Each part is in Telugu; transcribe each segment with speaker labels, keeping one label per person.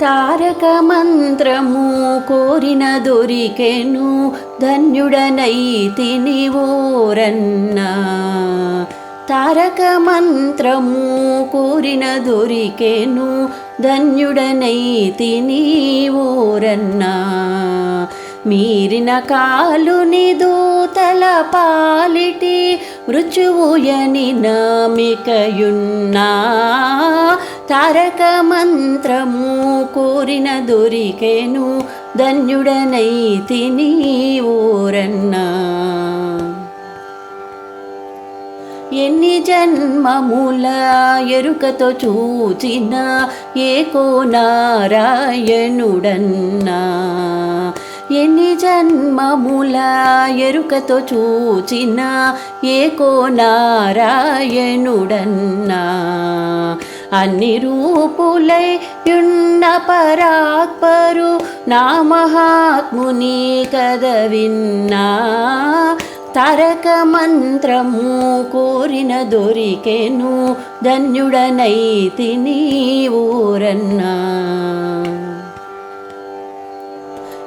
Speaker 1: తారక మంత్రము కోరిన దొరికెను ధన్యుడనైతిని ఓరన్న. తారక మంత్రము కోరిన దొరికెను ధన్యుడనైతిని ఓరన్నా. మీరిన కాలుని దూతల పాలిటి మృచువుయని నామికయున్నా. తారక మంత్రము కోరిన దొరికెను ధన్యుడనైతిని ఊరన్నా ఎన్ని జన్మముల ఎరుకతో చూచిన ఏకో నారాయణుడన్నా. ఎన్ని జన్మముల ఎరుకతో చూచిన ఏకో నారాయణుడన్నా. అన్ని రూపులై యున్న పరాక్పరు. నా మహాత్ముని కద విన్నా. తారక మంత్రము కోరిన దొరికెను. ధన్యుడనైతిని ఊరన్నా.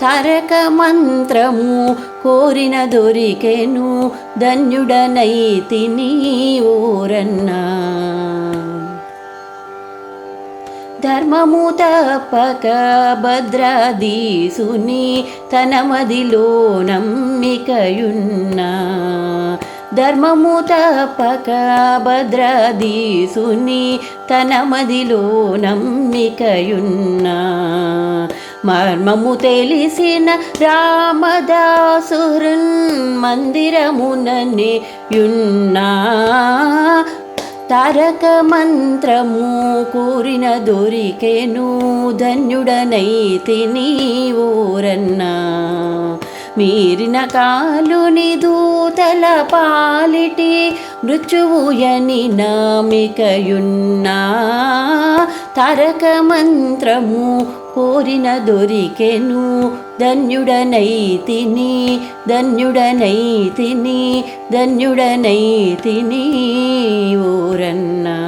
Speaker 1: తారక మంత్రము కోరిన దొరికెను ధన్యుడనైతిని ఓరన్నా. ధర్మము తప్పక భద్రాదీసుని తన మదిలో నమ్మికయున్నా. ధర్మము తప్పక భద్రాదీసుని తన మదిలో నమ్మికయున్నా. మర్మము తెలిసిన రామదాసురున్ మందిరమునని యున్నా. తారక మంత్రము కూరిన దొరికెను ధన్యుడనైతిని ఊరన్నా. మీరిన కాలుని దూతల పాలిటి మృత్యువుయని నామికయున్నా. తారక మంత్రము కోరిన దొరికెను. ధన్యుడనైతిని ధన్యుడనైతిని ధన్యుడనైతిని ఓరన్నా.